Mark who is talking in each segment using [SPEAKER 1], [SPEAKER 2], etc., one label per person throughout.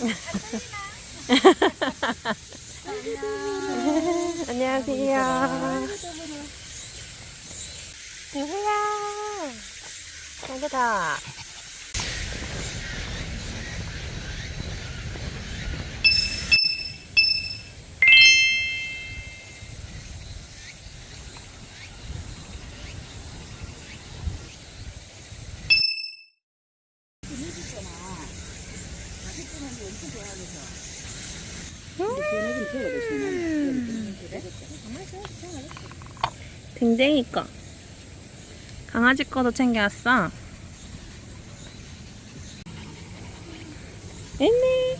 [SPEAKER 1] 안녕하세요. 누구야? 누구다? 댕댕이 거. 강아지 거도 챙겨왔어. 있네.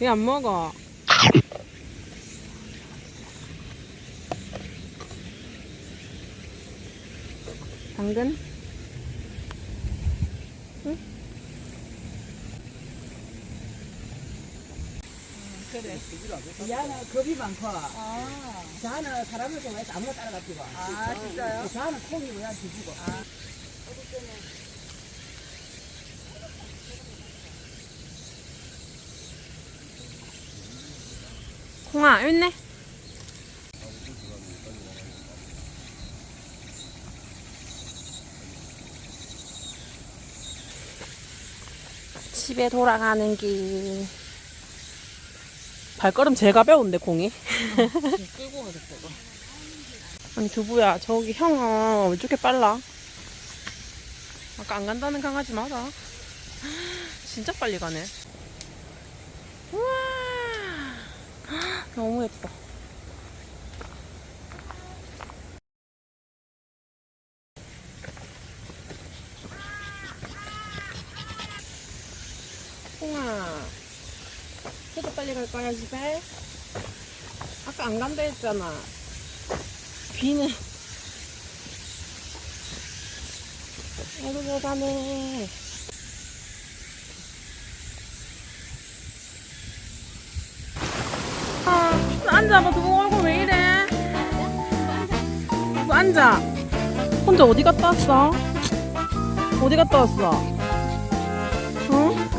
[SPEAKER 1] 왜 안 먹어? 당근?
[SPEAKER 2] 야는 겁이 많고, 자는 사람을 좋아해서 아무나 따라가지고. 아, 진짜요? 자는 콩이 뭐야, 뒤지고.
[SPEAKER 1] 콩아, 여기 있네. 집에 돌아가는 길. 발걸음 제일 가벼운데, 공이.
[SPEAKER 2] 끌고 이거.
[SPEAKER 1] 아니, 두부야, 저기 형은 왜 저렇게 빨라? 아까 안 간다는 강아지 맞아. 진짜 빨리 가네. 우와. 너무 예뻐. 홍아, 걔도 빨리 갈 거야, 집에? 아까 안 간다 했잖아. 비는. 잘 가네. 아, 앉아봐. 두부 얼굴 왜 이래? 두부 앉아. 혼자 어디 갔다 왔어? 어디 갔다 왔어? 응?